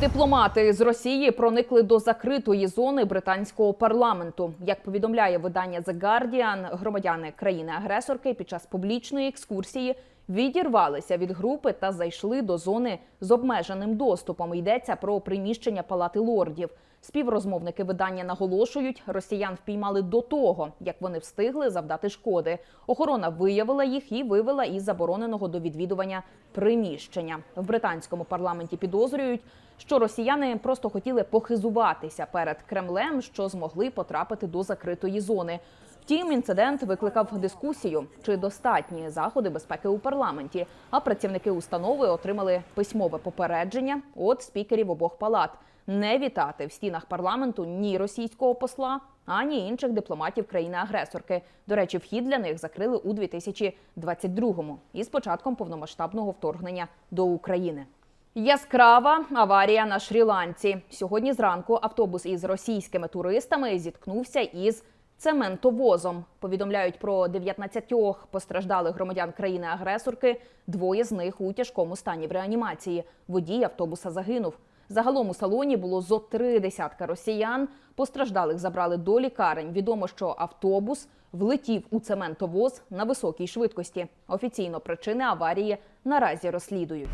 Дипломати з Росії проникли до закритої зони британського парламенту. Як повідомляє видання The Guardian, громадяни країни-агресорки під час публічної екскурсії відірвалися від групи та зайшли до зони з обмеженим доступом. Йдеться про приміщення палати лордів. Співрозмовники видання наголошують, росіян впіймали до того, як вони встигли завдати шкоди. Охорона виявила їх і вивела із забороненого до відвідування приміщення. В британському парламенті підозрюють, що росіяни просто хотіли похизуватися перед Кремлем, що змогли потрапити до закритої зони. Втім, інцидент викликав дискусію, чи достатні заходи безпеки у парламенті. А працівники установи отримали письмове попередження від спікерів обох палат не вітати в стінах парламенту ні російського посла, ані інших дипломатів країни-агресорки. До речі, вхід для них закрили у 2022-му із початком повномасштабного вторгнення до України. Яскрава аварія на Шрі-Ланці. Сьогодні зранку автобус із російськими туристами зіткнувся із цементовозом. Повідомляють про 19 постраждалих громадян країни-агресорки. Двоє з них у тяжкому стані в реанімації. Водій автобуса загинув. Загалом у салоні було зо три десятка росіян. Постраждалих забрали до лікарень. Відомо, що автобус влетів у цементовоз на високій швидкості. Офіційно причини аварії наразі розслідують.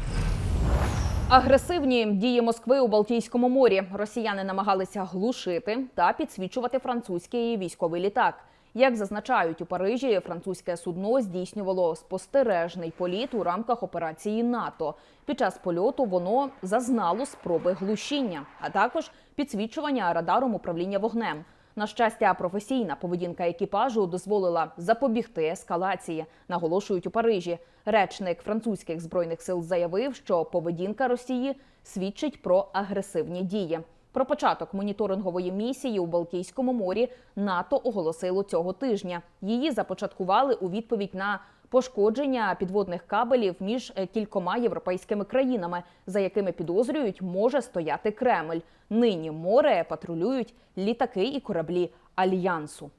Агресивні дії Москви у Балтійському морі росіяни намагалися глушити та підсвічувати французький військовий літак. Як зазначають у Парижі, французьке судно здійснювало спостережний політ у рамках операції НАТО. Під час польоту воно зазнало спроби глушіння, а також підсвічування радаром управління вогнем. На щастя, професійна поведінка екіпажу дозволила запобігти ескалації, наголошують у Парижі. Речник французьких збройних сил заявив, що поведінка Росії свідчить про агресивні дії. Про початок моніторингової місії у Балтійському морі НАТО оголосило цього тижня. Її започаткували у відповідь на пошкодження підводних кабелів між е, кількома європейськими країнами, за якими підозрюють, може стояти Кремль. Нині море патрулюють літаки і кораблі альянсу.